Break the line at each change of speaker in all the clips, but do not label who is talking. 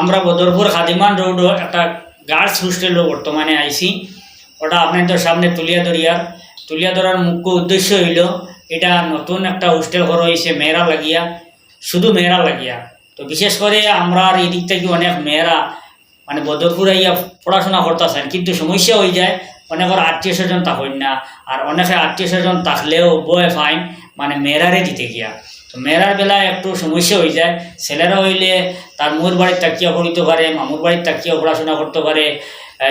আমরা বদরপুর খাদিমান রোড একটা গার্লস হোস্টেলও বর্তমানে আইছি। ওটা আপনাদের সামনে তুলিয়া দরিয়ার তুলিয়া ধরার মুখ্য উদ্দেশ্য হইল, এটা নতুন একটা হোস্টেল ঘর হয়েছে মেয়েরা লাগিয়া। শুধু মেয়েরা লাগিয়া। তো বিশেষ করে আমরা এই দিক থেকে অনেক মেয়েরা মানে বদরপুর আইয়া পড়াশোনা করতেছেন, কিন্তু সমস্যা হয়ে যায়, অনেকের আত্মীয় স্বজন থাকেন না। আর অনেকে আত্মীয় স্বজন থাকলেও বয় ফাইন মানে মেয়েরারে দিতে গিয়া। তো মেয়েরার বেলায় একটু সমস্যা হয়ে যায়। ছেলেরা হইলে তার মোর বাড়ির তাকিয়া পড়িতে পারে, মামুর বাড়ির তাকিয়া পড়াশোনা করতে পারে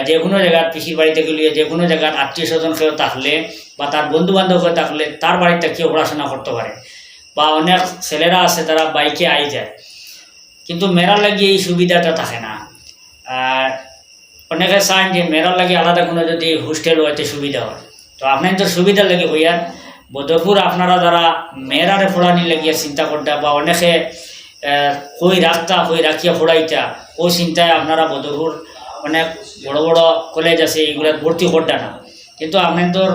যে কোনো জায়গার পিসির বাড়িতে গেলে, যে কোনো জায়গার আত্মীয় স্বজন কেউ থাকলে বা তার বন্ধু বান্ধব কেউ থাকলে তার বাড়ির তাকিয়া পড়াশোনা করতে পারে বা অনেক ছেলেরা আছে তারা বাইকে আই যায়। কিন্তু মেয়েরার লাগে এই সুবিধাটা থাকে না। আর অনেকে চান যে মেয়েরার লাগে আলাদা কোনো যদি হোস্টেল হইতে সুবিধা হয়। তো আপনার তো সুবিধা লাগে হইয়ার বদরপুর আপনারা যারা মেয়েরারে ফোড়ানি লাগিয়া চিন্তা করতা বা অনেকে কই রাখতা কই রাখিয়া ফোড়াইতা ও চিন্তায় আপনারা বদরপুর অনেক বড় বড় কলেজ আছে এইগুলো ভর্তি করতা না। কিন্তু আপনার তোর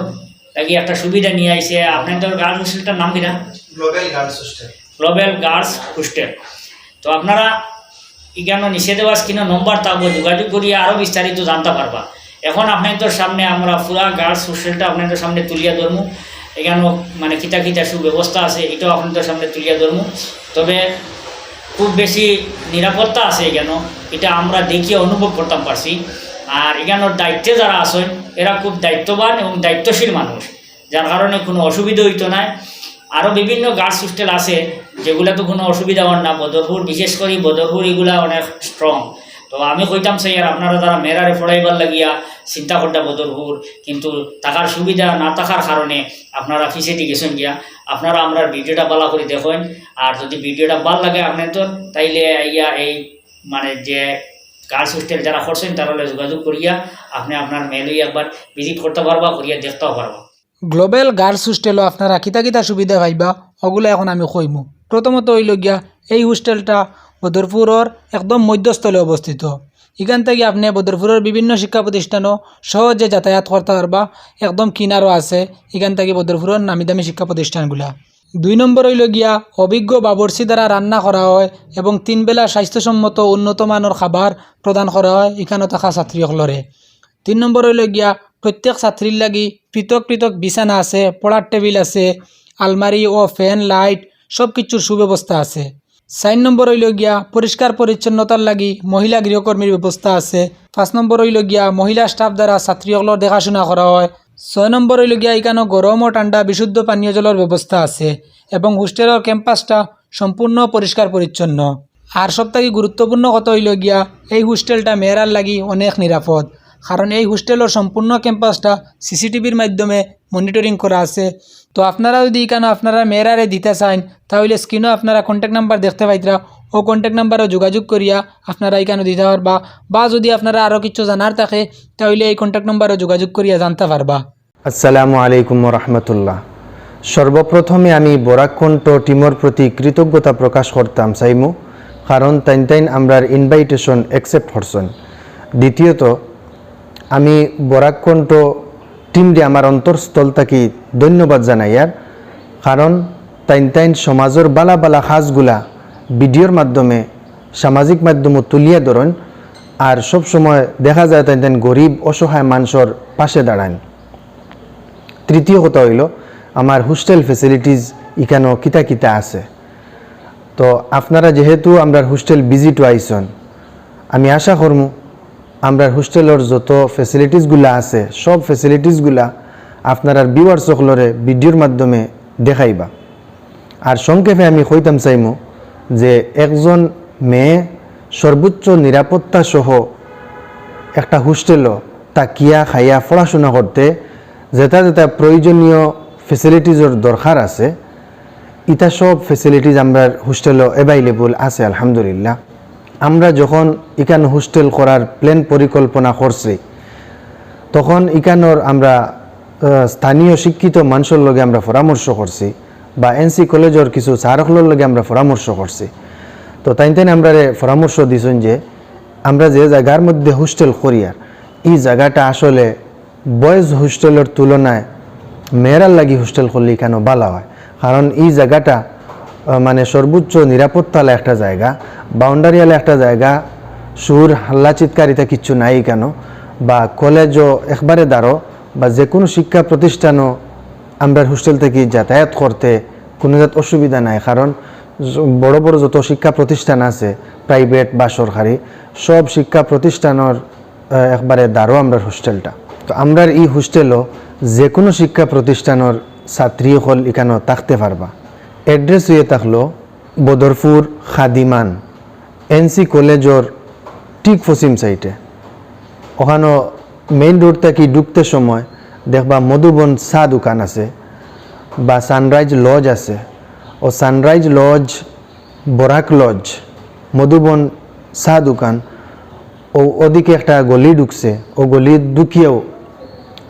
লাগি একটা সুবিধা নিয়ে আইসে আপনার তোর গার্লস হোস্টেলটার নাম কিনা
global girls hostel.
Global girls hostel. তো আপনারা এখানে নিষেধাবাস কিনা নম্বর থাকব যোগাযোগ করিয়া আরও বিস্তারিত জানতে পারবা। এখন আপনাদের সামনে আমরা পুরা গার্লস হোস্টেলটা আপনাদের সামনে তুলিয়া ধরমু। এখানেও মানে কিতা কিতা সুব্যবস্থা আছে, এটাও আপনাদের সামনে তুলিয়া ধরমু তবে খুব বেশি নিরাপত্তা আছে এখানে এটা আমরা দেখিয়ে অনুভব করতাম পারছি। আর এখানোর দায়িত্বে যারা আছেন, এরা খুব দায়িত্ববান এবং দায়িত্বশীল মানুষ, যার কারণে কোনো অসুবিধা হইতো না। আরও বিভিন্ন গার্লস হোস্টেল আছে যেগুলো তো কোনো অসুবিধা হন না। বদরপুর, বিশেষ করে বদরপুর এগুলা অনেক স্ট্রং তো আমি কইতাম সেই আর আপনারা যারা মেয়েরারে পড়াইবার লাগিয়া চিন্তা করতা বদরপুর, কিন্তু টাকার সুবিধা না থাকার কারণে আপনারা ফিসেটি গেছেন গিয়া, আপনারা আমরা ভিডিওটা ভালো করে দেখেন, আর যদি ভিডিওটা ভালো লাগে আপনার তো তাইলে ইয়া এই মানে যে গার্লস হোস্টেল যারা করছেন, তারা যোগাযোগ করিয়া আপনি আপনার মেয়েলই একবার ভিজিট করতে পারবা, করিয়া দেখতেও পারবা।
গ্লোবেল গার্লস হোস্টেলও আপনারা কিতা কিতা সুবিধা পাইবা, ওগুলো এখন আমি কইমু। প্রথমত হইল গিয়া এই হোস্টেলটা বদরপুরের একদম মধ্যস্থলে অবস্থিত এখান থেকে আপনি বদরপুরের বিভিন্ন শিক্ষা প্রতিষ্ঠানও সহজে যাতায়াত করতে পারবা। একদম কিনারও আছে। এখান থেকে বদরপুরের নামি দামি শিক্ষা প্রতিষ্ঠানগুলা দুই নম্বর হইল গিয়া অভিজ্ঞ বাবরসি দ্বারা রান্না করা হয় এবং তিনবেলা স্বাস্থ্যসম্মত উন্নত মানের খাবার প্রদান করা হয় এখানে থাকা ছাত্রীসকলরে তিন নম্বর হইল গিয়া প্রত্যেক ছাত্রীর লাগি পৃথক পৃথক বিছানা আছে, পড়ার টেবিল আছে, আলমারি ও ফ্যান, লাইট সব কিছুর সুব্যবস্থা আছে। চার নম্বর হইল গিয়া পরিষ্কার পরিচ্ছন্নতার লাগি মহিলা গৃহকর্মীর ব্যবস্থা আছে। পাঁচ নম্বর হইল গিয়া মহিলা স্টাফ দ্বারা ছাত্রীসকলের দেখাশোনা করা হয়। ছয় নম্বর হইল গিয়া এখানে গরম ও ঠান্ডা বিশুদ্ধ পানীয় জলের ব্যবস্থা আছে এবং হোস্টেলের ক্যাম্পাসটা সম্পূর্ণ পরিষ্কার পরিচ্ছন্ন আর সবথেকে গুরুত্বপূর্ণ কথা হইল গিয়া এই হোস্টেলটা মেয়েরার লাগি অনেক নিরাপদ কারণ এই হোস্টেলের সম্পূর্ণ ক্যাম্পাসটা সিসিটিভির মাধ্যমে মনিটরিং করা আছে। তো আপনারা যদি এখানে আপনারা মেয়েরারে দিতে চান তাহলে স্ক্রিনও আপনারা কন্ট্যাক্ট নাম্বার দেখতে পাইতরা। ও কন্ট্যাক্ট নাম্বারও যোগাযোগ করিয়া আপনারা এখানে দিতে পারবা। বা যদি আপনারা আরও কিছু জানার থাকে, তাহলে এই কন্ট্যাক্ট নাম্বারও যোগাযোগ করিয়া জানতে পারবা।
আসসালামু আলাইকুম রহমতুল্লাহ সর্বপ্রথমে আমি বরাকণ্ঠ টিমর প্রতি কৃতজ্ঞতা প্রকাশ করতাম সাইমু কারণ তাইন তাইন আমরার ইনভাইটেশন অ্যাকসেপ্ট করছেন। দ্বিতীয়ত আমি বরাকণ্ঠ টিমরে আমার অন্তরস্থল থাকি ধন্যবাদ জানাই আর কারণ তাইন তাইন সমাজের বালা বালা সাজগুলা ভিডিওর মাধ্যমে সামাজিক মাধ্যমে তুলিয়া ধরেন আর সব সময় দেখা যায় তাই তাইন গরিব অসহায় মানুষের পাশে দাঁড়ান। তৃতীয় কথা হইল আমার হোস্টেল ফেসিলিটিস ইখানো কিতা কিতা আছে। তো, আপনারা যেহেতু আমরা হোস্টেল ভিজিট আইসন আমি আশা করমু আমরা হোস্টেলের যত ফেসিলিটিসগুলা আছে, সব ফেসিলিটিসগুলা আপনার আর বিওয়ার সকলরে ভিডিওর মাধ্যমে দেখাইবা। আর সংক্ষেপে আমি কইতাম চাইমু যে একজন মেয়ে সর্বোচ্চ নিরাপত্তা সহ একটা হোস্টেলও তাকিয়া খাইয়া পড়াশোনা করতে যেটা যেটা প্রয়োজনীয় ফেসিলিটিজের দরকার আছে ইটা সব ফেসিলিটিজ আমরা হোস্টেলও অ্যাভাইলেবল আছে, আলহামদুলিল্লাহ। আমরা যখন ইকান হোস্টেল করার প্ল্যান পরিকল্পনা করছি, তখন ইকানোর আমরা স্থানীয় শিক্ষিত মানুষের লগে আমরা পরামর্শ করছি বা এনসি কলেজের কিছু চারকলের লগে আমরা পরামর্শ করছি। তো তাই তাই আমরা পরামর্শ দিছেন যে, আমরা যে জায়গার মধ্যে হোস্টেল করিয়ার এই জায়গাটা আসলে বয়েজ হোস্টেলের তুলনায় মেয়েরার লাগি হোস্টেল করলে কেন ভালো হয়? কারণ এই জায়গাটা মানে সর্বোচ্চ নিরাপত্তালা একটা জায়গা বাউন্ডারিয়ালা একটা জায়গা, সুর হাল্লা চিৎকারিতা কিচ্ছু নাই কেন? বা কলেজও একবারে দাঁড়ো, বা যে কোনো শিক্ষা প্রতিষ্ঠানও আমরা হোস্টেল থেকে যাতায়াত করতে কোনো জাত অসুবিধা নাই। কারণ বড় বড় যত শিক্ষা প্রতিষ্ঠান আছে প্রাইভেট বা সরকারি, সব শিক্ষা প্রতিষ্ঠানের একবারে দাঁড়ো আমরা হোস্টেলটা। তো আমরা এই হোস্টেলও যে কোনো শিক্ষা প্রতিষ্ঠানের ছাত্রী হল এখানেও থাকতে পারবা। এড্রেস হয়ে থাকল বদরপুর খাদিমান এনসি কলেজর ঠিক পশ্চিম সাইডে ওখানে মেইন রোড থেকে ঢুকতে সময়, দেখবা মধুবন চা দোকান আছে, বা সানরাইজ লজ আছে। ও sunrise lodge Barak lodge Madhuban চা দোকান ও ওদিকে একটা গলি ঢুকছে ও গলি ঢুকিয়েও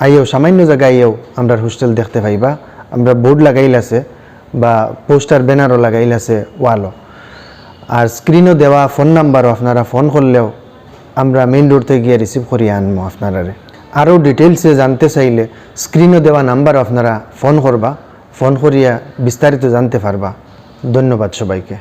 আইয়েও, সামান্য জায়গায় আইয়েও, আমরা হোস্টেল দেখতে পাইবা, আমরা বোর্ড লাগাইল আছে। বা পোস্টার ব্যানারও লাগাইল আছে ওয়ালও। আর স্ক্রিনও দেওয়া ফোন নাম্বারও আপনারা ফোন করলেও আমরা মেইন রোড থেকে গিয়ে রিসিভ করিয়ে আনব আপনারারে। আরও ডিটেলসে জানতে চাইলে স্ক্রিনও দেওয়া নাম্বার আপনারা ফোন করবা ফোন করিয়া বিস্তারিত জানতে পারবা। ধন্যবাদ সবাইকে।